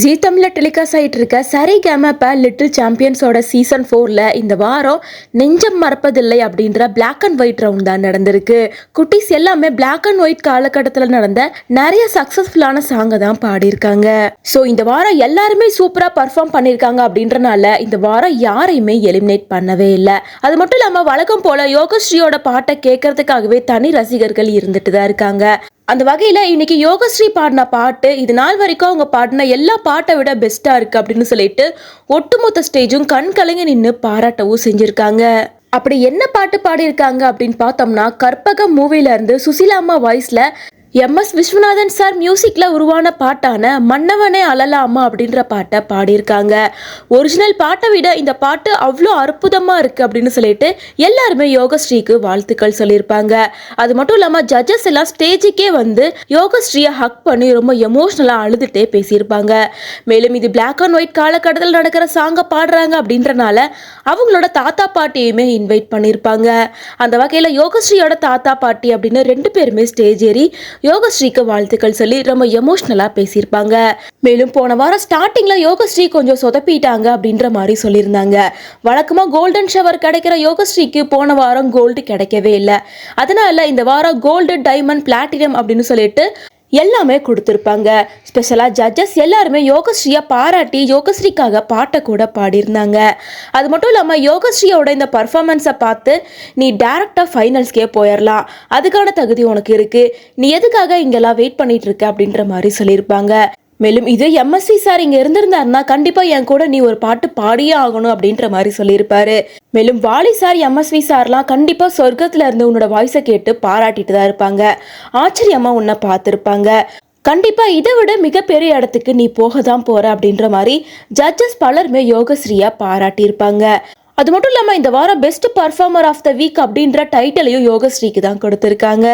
ஜீ தமிழில் டெலிகாஸ்ட் ஆகிட்டு இருக்க சரி கேமப்ப லிட்டில் சாம்பியன்ஸோட சீசன் ஃபோரில் இந்த வாரம் நெஞ்சம் மறப்பதில்லை அப்படின்ற பிளாக் அண்ட் ஒயிட் ரவுண்ட் தான் நடந்திருக்கு. குட்டீஸ் எல்லாமே பிளாக் அண்ட் ஒயிட் காலகட்டத்தில் நடந்த நிறைய சக்ஸஸ்ஃபுல்லான சாங்கை தான் பாடியிருக்காங்க. ஸோ இந்த வாரம் எல்லாருமே சூப்பராக பர்ஃபார்ம் பண்ணியிருக்காங்க அப்படின்றனால இந்த வாரம் யாரையுமே எலிமினேட் பண்ணவே இல்லை. அது மட்டும் இல்லாமல் வழக்கம் போல யோகஸ்ரீயோட பாட்டை கேட்கறதுக்காகவே தனி ரசிகர்கள் இருந்துட்டு தான் இருக்காங்க. அந்த வகையில் இன்னைக்கு யோகஸ்ரீ பாடின பாட்டு இது நாள் வரைக்கும் அவங்க பாடின எல்லா பாட்டை விட பெஸ்ட்டாக இருக்குது அப்படின்னு சொல்லிட்டு ஒட்டுமொத்த ஸ்டேஜும் கண் கலங்கி நின்று பாராட்டவும் செஞ்சுருக்காங்க. அப்படி என்ன பாட்டு பாடியிருக்காங்க அப்படின்னு பார்த்தோம்னா கற்பகம் மூவிலேருந்து இருந்து வாய்ஸில் எம்எஸ் விஸ்வநாதன் சார் மியூசிக்கில் உருவான பாட்டான மன்னவனே அழலாமா அப்படின்ற பாட்டை பாடியிருக்காங்க. ஒரிஜினல் பாட்டை விட இந்த பாட்டு அவ்வளோ அற்புதமாக இருக்குது அப்படின்னு சொல்லிட்டு எல்லாருமே யோகஸ்ரீக்கு வாழ்த்துக்கள் சொல்லியிருப்பாங்க. அது மட்டும் இல்லாமல் ஜட்ஜஸ் எல்லாம் ஸ்டேஜுக்கே வந்து யோகஸ்ரீயை ஹக் பண்ணி ரொம்ப எமோஷ்னலாக அழுதுகிட்டே பேசியிருப்பாங்க. மேலும் இது பிளாக் அண்ட் ஒயிட் காலகட்டத்தில் நடக்கிற சாங்கை பாடுறாங்க அப்படின்றனால அவங்களோட தாத்தா பாட்டியுமே இன்வைட் பண்ணியிருப்பாங்க. அந்த வகையில் யோகஸ்ரீயோட தாத்தா பாட்டி அப்படின்னு ரெண்டு பேருமே ஸ்டேஜ் ஏறி யோகஸ்ரீக்கு வாழ்த்துக்கள் சொல்லி ரொம்ப எமோஷ்னலாக பேசியிருப்பாங்க. மேலும் போன வாரம் ஸ்டார்டிங்கில் யோகஸ்ரீ கொஞ்சம் சொதப்பிட்டாங்க அப்படின்ற மாதிரி சொல்லியிருந்தாங்க. வழக்கமாக கோல்டன் ஷவர் கிடைக்கிற யோகஸ்ரீக்கு போன வாரம் கோல்டு கிடைக்கவே இல்லை. அதனால இந்த வாரம் கோல்டு டைமண்ட் பிளாட்டினம் அப்படின்னு சொல்லிட்டு எல்லாமே கொடுத்துருப்பாங்க. ஸ்பெஷலாக ஜட்ஜஸ் எல்லாருமே யோகஸ்ரீயை பாராட்டி யோகஸ்ரீக்காக பாட்டை கூட பாடியிருந்தாங்க. அது மட்டும் இல்லாமல் யோகஸ்ரீயோட இந்த பர்ஃபார்மன்ஸை பார்த்து நீ டேரெக்டாக ஃபைனல்ஸ்க்கே போயிடலாம் அதுக்கான தகுதி உனக்கு இருக்குது நீ எதுக்காக இங்கெல்லாம் வெயிட் பண்ணிகிட்ருக்க இருக்க? அப்படின்ற மாதிரி சொல்லியிருப்பாங்க. மேலும் இது எம்எஸ்சி சார் இங்கே இருந்திருந்தாருன்னா கண்டிப்பாக என் கூட நீ ஒரு பாட்டு பாடியே ஆகணும் அப்படின்ற மாதிரி சொல்லியிருப்பாரு. மேலும் வாலி சார் எம்எஸ்வி சார்லாம் கண்டிப்பாக சொர்க்கத்தில் இருந்து உன்னோட வாய்ஸை கேட்டு பாராட்டிட்டு தான் இருப்பாங்க. ஆச்சரியமாக உன்னை பார்த்துருப்பாங்க. கண்டிப்பாக இதை விட மிகப்பெரிய இடத்துக்கு நீ போக தான் போற அப்படின்ற மாதிரி ஜட்ஜஸ் பலருமே யோகஸ்ரீயா பாராட்டியிருப்பாங்க. அது மட்டும் இல்லாமல் இந்த வாரம் best performer of the week அப்படின்ற டைட்டிலையும் யோகஸ்ரீக்கு தான் கொடுத்துருக்காங்க.